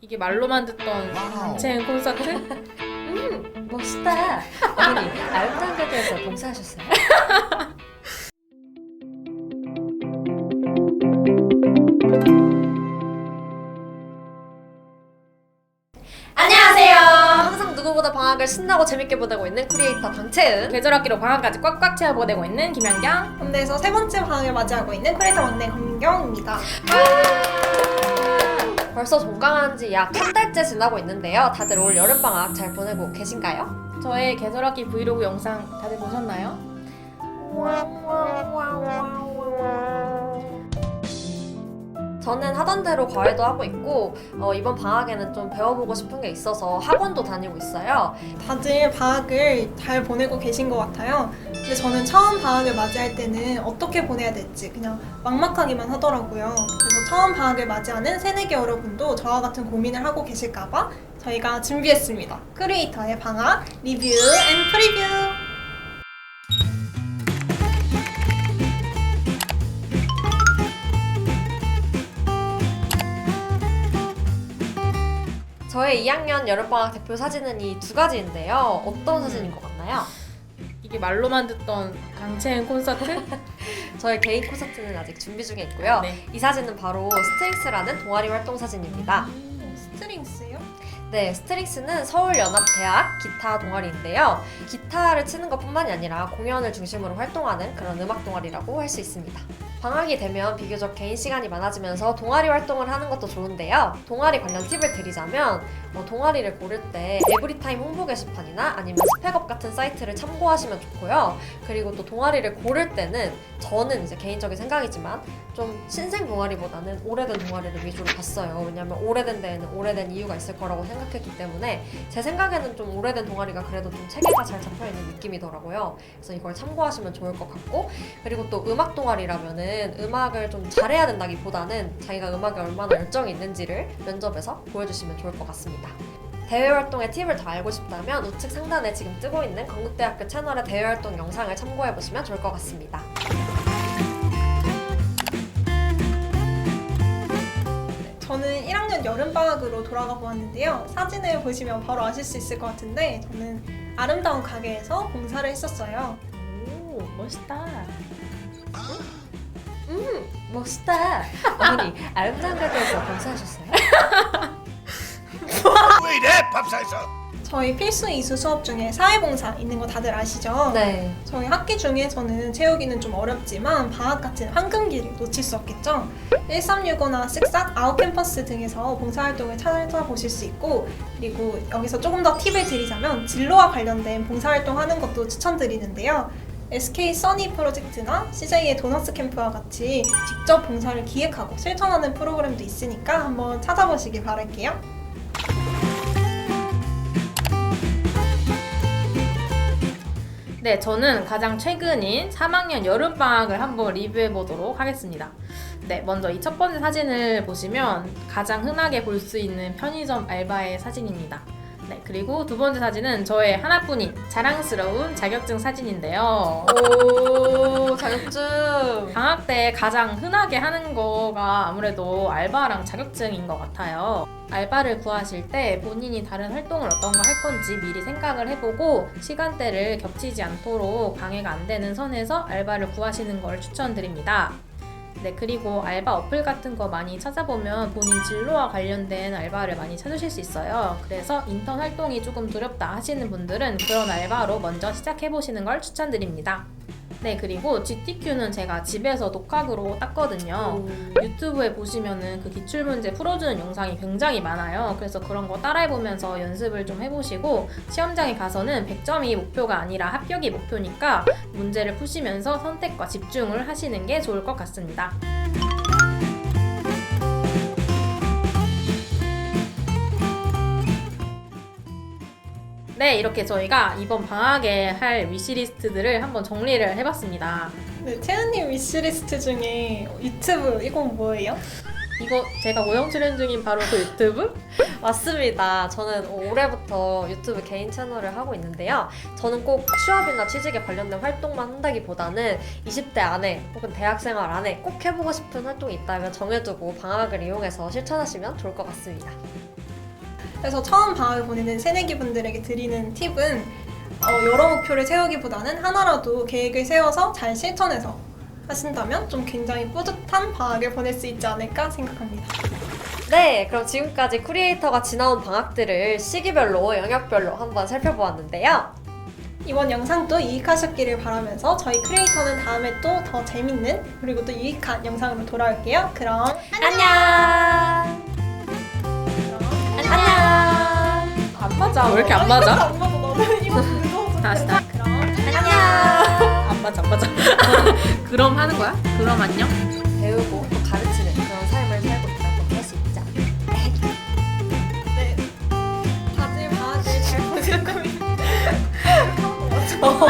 이게 말로만 듣던 단체행 콘서트? 음, 멋있다. 어머니, 아름다운 가게에서 봉사하셨어요? 안녕하세요. 항상 누구보다 방학을 신나고 재밌게 보내고 있는 크리에이터 방채은. 계절 학기로 방학까지 꽉꽉 채워 보내고 있는 김연경 군대에서 세 번째 방학을 맞이하고 있는 크리에이터 막내 권경입니다. 벌써 종강한 지 약 한 달째 지나고 있는데요. 다들 올 여름 방학 잘 보내고 계신가요? 저의 계절학기 브이로그 영상 다들 보셨나요? 저는 하던 대로 과외도 하고 있고 어, 이번 방학에는 좀 배워보고 싶은 게 있어서 학원도 다니고 있어요. 다들 방학을 잘 보내고 계신 것 같아요. 근데 저는 처음 방학을 맞이할 때는 어떻게 보내야 될지 그냥 막막하기만 하더라고요. 그래서 처음 방학을 맞이하는 새내기 여러분도 저와 같은 고민을 하고 계실까봐 저희가 준비했습니다. 크리에이터의 방학 리뷰 앤 프리뷰. 저의 2학년 여름방학 대표 사진은 이 두 가지인데요. 어떤 사진인 것 같나요? 이게 말로만 듣던 단체행 콘서트? 저의 개인 콘서트는 아직 준비 중에 있고요. 네. 이 사진은 바로 스트링스라는 동아리 활동 사진입니다. 스트링스요? 네, 스트링스는 서울연합대학 기타 동아리인데요. 기타를 치는 것뿐만이 아니라 공연을 중심으로 활동하는 그런 음악 동아리라고 할 수 있습니다. 방학이 되면 비교적 개인 시간이 많아지면서 동아리 활동을 하는 것도 좋은데요. 동아리 관련 팁을 드리자면 어, 동아리를 고를 때 에브리타임 홍보 게시판이나 아니면 스펙업 같은 사이트를 참고하시면 좋고요. 그리고 또 동아리를 고를 때는 저는 이제 개인적인 생각이지만 좀 신생 동아리보다는 오래된 동아리를 위주로 봤어요. 왜냐면 오래된 데에는 오래된 이유가 있을 거라고 생각했기 때문에 제 생각에는 좀 오래된 동아리가 그래도 좀 체계가 잘 잡혀 있는 느낌이더라고요. 그래서 이걸 참고하시면 좋을 것 같고 그리고 또 음악 동아리라면은 음악을 좀 잘해야 된다기보다는 자기가 음악에 얼마나 열정이 있는지를 면접에서 보여주시면 좋을 것 같습니다. 대외 활동의 팁을 더 알고 싶다면 우측 상단에 지금 뜨고 있는 건국대학교 채널의 대외 활동 영상을 참고해 보시면 좋을 것 같습니다. 저는 1학년 여름방학으로 돌아가 보았는데요. 사진을 보시면 바로 아실 수 있을 것 같은데 저는 아름다운 가게에서 봉사를 했었어요. 오 멋있다 음, 멋있다. 어머니, 아름다운 가게에서 봉사하셨어요? 왜 이래 밥상에서 저희 필수 이수 수업 중에 사회봉사 있는 거 다들 아시죠? 네. 저희 학기 중에서는 채우기는 좀 어렵지만 방학 같은 황금기를 놓칠 수 없겠죠. 1365나 쓱싹 아웃캠퍼스 등에서 봉사활동을 찾아보실 수 있고 그리고 여기서 조금 더 팁을 드리자면 진로와 관련된 봉사활동 하는 것도 추천드리는데요. SK 써니 프로젝트나 CJ의 도너스 캠프와 같이 직접 봉사를 기획하고 실천하는 프로그램도 있으니까 한번 찾아보시길 바랄게요. 네 저는 가장 최근인 3학년 여름방학을 한번 리뷰해 보도록 하겠습니다 네 먼저 이 첫 번째 사진을 보시면 가장 흔하게 볼 수 있는 편의점 알바의 사진입니다 네 그리고 두 번째 사진은 저의 하나뿐인 자랑스러운 자격증 사진인데요 오, 자격증. 방학 때 가장 흔하게 하는 거가 아무래도 알바랑 자격증인 것 같아요. 알바를 구하실 때 본인이 다른 활동을 어떤 거 할 건지 미리 생각을 해보고 시간대를 겹치지 않도록 방해가 안 되는 선에서 알바를 구하시는 걸 추천드립니다. 네, 그리고 알바 어플 같은 거 많이 찾아보면 본인 진로와 관련된 알바를 많이 찾으실 수 있어요. 그래서 인턴 활동이 조금 두렵다 하시는 분들은 그런 알바로 먼저 시작해보시는 걸 추천드립니다. 네, 그리고 GTQ는 제가 집에서 독학으로 땄거든요. 유튜브에 보시면은 그 기출문제 풀어주는 영상이 굉장히 많아요. 그래서 그런 거 따라해보면서 연습을 좀 해보시고 시험장에 가서는 100점이 목표가 아니라 합격이 목표니까 문제를 푸시면서 선택과 집중을 하시는 게 좋을 것 같습니다. 네, 이렇게 저희가 이번 방학에 할 위시리스트들을 한번 정리를 해봤습니다. 네, 채은님 위시리스트 중에 유튜브 이건 뭐예요? 이거 제가 고정 출연 중인 바로 그 유튜브? 맞습니다. 저는 올해부터 유튜브 개인 채널을 하고 있는데요. 저는 꼭 취업이나 취직에 관련된 활동만 한다기보다는 20대 안에 혹은 대학생활 안에 꼭 해보고 싶은 활동이 있다면 정해두고 방학을 이용해서 실천하시면 좋을 것 같습니다. 그래서 처음 방학을 보내는 새내기 분들에게 드리는 팁은 어, 여러 목표를 세우기보다는 하나라도 계획을 세워서 잘 실천해서 하신다면 좀 굉장히 뿌듯한 방학을 보낼 수 있지 않을까 생각합니다. 네, 그럼 지금까지 크리에이터가 지나온 방학들을 시기별로 영역별로 한번 살펴보았는데요. 이번 영상도 유익하셨기를 바라면서 저희 크리에이터는 다음에 또 더 재밌는 그리고 또 유익한 영상으로 돌아올게요. 그럼 안녕. 안녕. 왜 이렇게 안 맞아? 안 맞아. 너무 이거 무서워서. 다시, 다시. 그럼 안녕. 안 맞아, 안 맞아. 그럼 하는 거야? 그럼 안녕? 배우고 또 가르치는 그런 삶을 살고 있다고 할 수 있죠. 네. 다들 방학을 잘 보내고 있- 어.